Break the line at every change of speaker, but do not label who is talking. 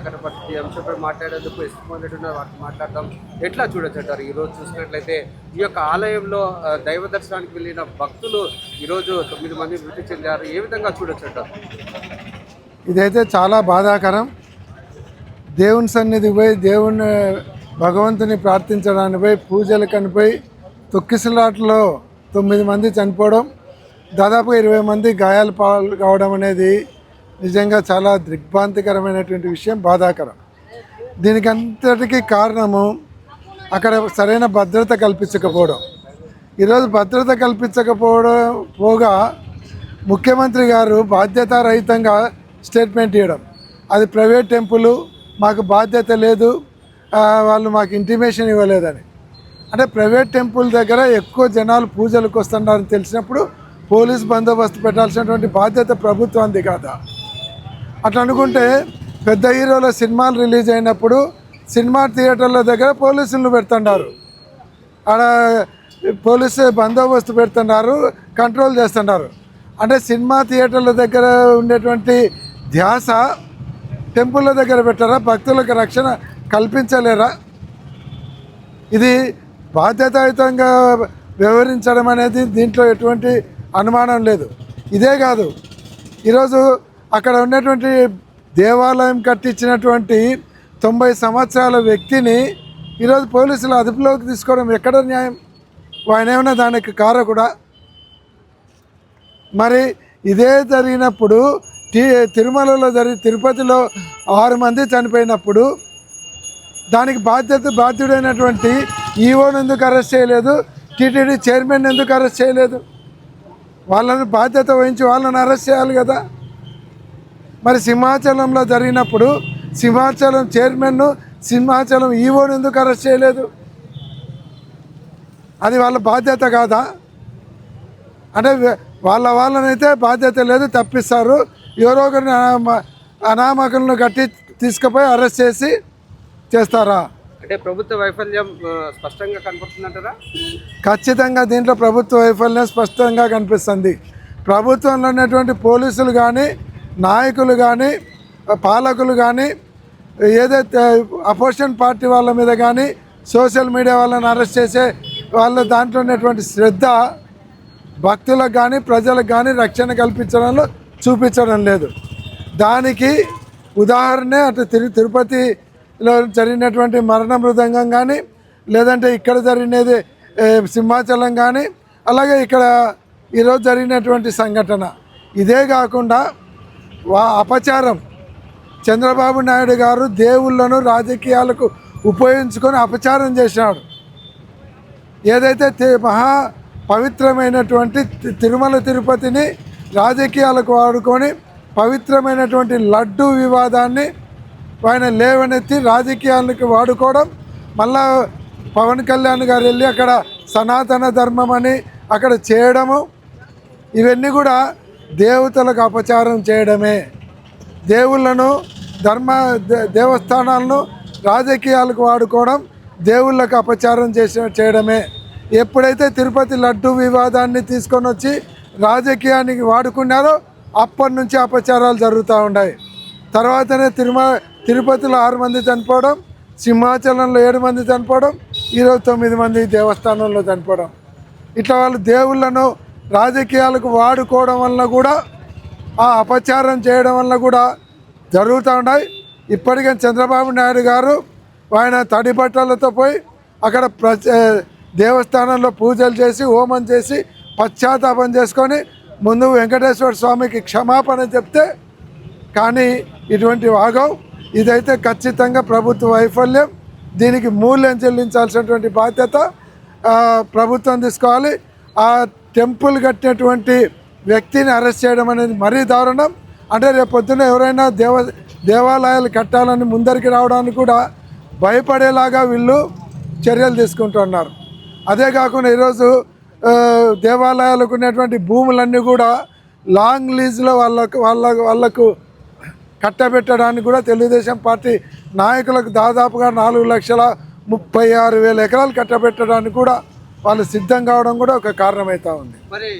అక్కడ ఈ అంశంపై మాట్లాడేందుకు ఇష్టం ఉన్నారు. వాటిని మాట్లాడదాం. ఎట్లా చూడొచ్చు అంటారు? ఈ రోజు చూసినట్లయితే ఈ యొక్క ఆలయంలో దైవ దర్శనానికి వెళ్ళిన భక్తులు ఈరోజు తొమ్మిది మంది మృతి చెందారు. ఏ విధంగా చూడొచ్చు అంటారు?
ఇదైతే చాలా బాధాకరం. దేవుని సన్నిధికి పోయి దేవుని భగవంతుని ప్రార్థించడానికి పోయి పూజలు కనిపోయి తొక్కిసలాటలో తొమ్మిది మంది చనిపోవడం దాదాపు ఇరవై మంది గాయాలు పాలు కావడం అనేది నిజంగా చాలా దిగ్భ్రాంతికరమైనటువంటి విషయం బాధాకరం. దీనికి అంతటికీ కారణము అక్కడ సరైన భద్రత కల్పించకపోవడం. ఈరోజు భద్రత కల్పించకపోవడం పోగా ముఖ్యమంత్రి గారు బాధ్యతారహితంగా స్టేట్మెంట్ ఇవ్వడం అది ప్రైవేట్ టెంపుల్ మాకు బాధ్యత లేదు వాళ్ళు మాకు ఇంటిమేషన్ ఇవ్వలేదని. అంటే ప్రైవేట్ టెంపుల్ దగ్గర ఎక్కువ జనాలు పూజలకు వస్తున్నారని తెలిసినప్పుడు పోలీస్ బందోబస్తు పెట్టాల్సినటువంటి బాధ్యత ప్రభుత్వానికి కాదా? అట్లా అనుకుంటే పెద్ద హీరోల సినిమాలు రిలీజ్ అయినప్పుడు సినిమా థియేటర్ల దగ్గర పోలీసులు పెడుతున్నారు. ఆడ పోలీసు బందోబస్తు పెడుతున్నారు కంట్రోల్ చేస్తున్నారు. అంటే సినిమా థియేటర్ల దగ్గర ఉండేటువంటి ధ్యాస టెంపుల్ల దగ్గర పెట్టారా? భక్తులకు రక్షణ కల్పించలేరా? ఇది బాధ్యతాయుతంగా వ్యవహరించడం అనేది దీంట్లో ఎటువంటి అనుమానం లేదు. ఇదే కాదు ఈరోజు అక్కడ ఉన్నటువంటి దేవాలయం కట్టించినటువంటి తొంభై సంవత్సరాల వ్యక్తిని ఈరోజు పోలీసులు అదుపులోకి తీసుకోవడం ఎక్కడ న్యాయం? ఆయన ఏమైనా దానికి కారకుడా? మరి ఇదే జరిగినప్పుడు టీ తిరుమలలో జరిగి తిరుపతిలో ఆరు మంది చనిపోయినప్పుడు దానికి బాధ్యత బాధ్యుడైనటువంటి ఈఓను ఎందుకు అరెస్ట్ చేయలేదు? టీటీడీ చైర్మన్ ఎందుకు అరెస్ట్ చేయలేదు? వాళ్ళని బాధ్యత వహించి వాళ్ళని అరెస్ట్ చేయాలి కదా. మరి సింహాచలంలో జరిగినప్పుడు సింహాచలం చైర్మన్ను సింహాచలం ఈఓను ఎందుకు అరెస్ట్ చేయలేదు? అది వాళ్ళ బాధ్యత కాదా? అంటే వాళ్ళ వాళ్ళనైతే బాధ్యత లేదు తప్పిస్తారు. ఎవరో ఒకరిని అనామ- అనామకులను కట్టి తీసుకుపోయి అరెస్ట్ చేసి చేస్తారా?
అంటే ప్రభుత్వ వైఫల్యం స్పష్టంగా కనపడుతుందంటారా?
ఖచ్చితంగా దీంట్లో ప్రభుత్వ వైఫల్యం స్పష్టంగా కనిపిస్తుంది. ప్రభుత్వంలో ఉన్నటువంటి పోలీసులు కానీ నాయకులు కానీ పాలకులు కానీ ఏదైతే అపోజిషన్ పార్టీ వాళ్ళ మీద కానీ సోషల్ మీడియా వాళ్ళని అరెస్ట్ చేసే వాళ్ళ దాంట్లో ఉన్నటువంటి శ్రద్ధ భక్తులకు కానీ ప్రజలకు కానీ రక్షణ కల్పించడంలో చూపించడం లేదు. దానికి ఉదాహరణే అటు తిరు తిరుపతిలో జరిగినటువంటి మరణ మృదంగం కానీ లేదంటే ఇక్కడ జరిగినది సింహాచలం కానీ అలాగే ఇక్కడ ఈరోజు జరిగినటువంటి సంఘటన. ఇదే కాకుండా వా అపచారం. చంద్రబాబు నాయుడు గారు దేవుళ్ళను రాజకీయాలకు ఉపయోగించుకొని అపచారం చేసినాడు ఏదైతే మహా పవిత్రమైనటువంటి తి- తిరుమల తిరుపతిని రాజకీయాలకు వాడుకొని పవిత్రమైనటువంటి లడ్డు వివాదాన్ని ఆయన లేవనెత్తి రాజకీయాలకు వాడుకోవడం మళ్ళా పవన్ కళ్యాణ్ గారు వెళ్ళి అక్కడ సనాతన ధర్మం అని అక్కడ చేయడము ఇవన్నీ కూడా దేవతలకు అపచారం చేయడమే. దేవుళ్ళను ధర్మ దే- దేవస్థానాలను రాజకీయాలకు వాడుకోవడం దేవుళ్ళకు అపచారం చేసిన చేయడమే. ఎప్పుడైతే తిరుపతి లడ్డు వివాదాన్ని తీసుకొని వచ్చి రాజకీయానికి వాడుకున్నారో అప్పటి నుంచి అపచారాలు జరుగుతూ ఉన్నాయి. తర్వాతనే తిరుమ తిరుపతిలో ఆరు మంది చనిపోవడం సింహాచలంలో ఏడు మంది చనిపోవడం ఈరోజు తొమ్మిది మంది దేవస్థానంలో చనిపోవడం. ఇట్లా వాళ్ళు దేవుళ్ళను రాజకీయాలకు వాడుకోవడం వలన కూడా ఆ అపచారం చేయడం వల్ల కూడా జరుగుతూ ఉన్నాయి. ఇప్పటికే చంద్రబాబు నాయుడు గారు ఆయన తడి బట్టలతో పోయి అక్కడ ప్ర దేవస్థానంలో పూజలు చేసి హోమం చేసి పశ్చాత్తాపం చేసుకొని ముందు వెంకటేశ్వర స్వామికి క్షమాపణ చెప్తే కానీ ఇటువంటి వాగవ్ ఇదైతే ఖచ్చితంగా ప్రభుత్వ వైఫల్యం. దీనికి మూల్యం చెల్లించాల్సినటువంటి బాధ్యత ప్రభుత్వం తీసుకోవాలి. ఆ టెంపుల్ కట్టినటువంటి వ్యక్తిని అరెస్ట్ చేయడం అనేది మరీ దారుణం. అంటే రేపు పొద్దున్న ఎవరైనా దేవ దేవాలయాలు కట్టాలని ముందరికి రావడానికి కూడా భయపడేలాగా వీళ్ళు చర్యలు తీసుకుంటున్నారు. అదే కాకుండా ఈరోజు దేవాలయాలకు ఉన్నటువంటి భూములన్నీ కూడా లాంగ్ లీజ్లో వాళ్ళకు వాళ్ళ వాళ్ళకు కట్టబెట్టడానికి కూడా తెలుగుదేశం పార్టీ నాయకులకు దాదాపుగా నాలుగు లక్షల ముప్పై ఆరు వేల ఎకరాలు కట్టబెట్టడానికి కూడా వాళ్ళు సిద్ధం కావడం కూడా ఒక కారణమవుతా ఉంది.
మరి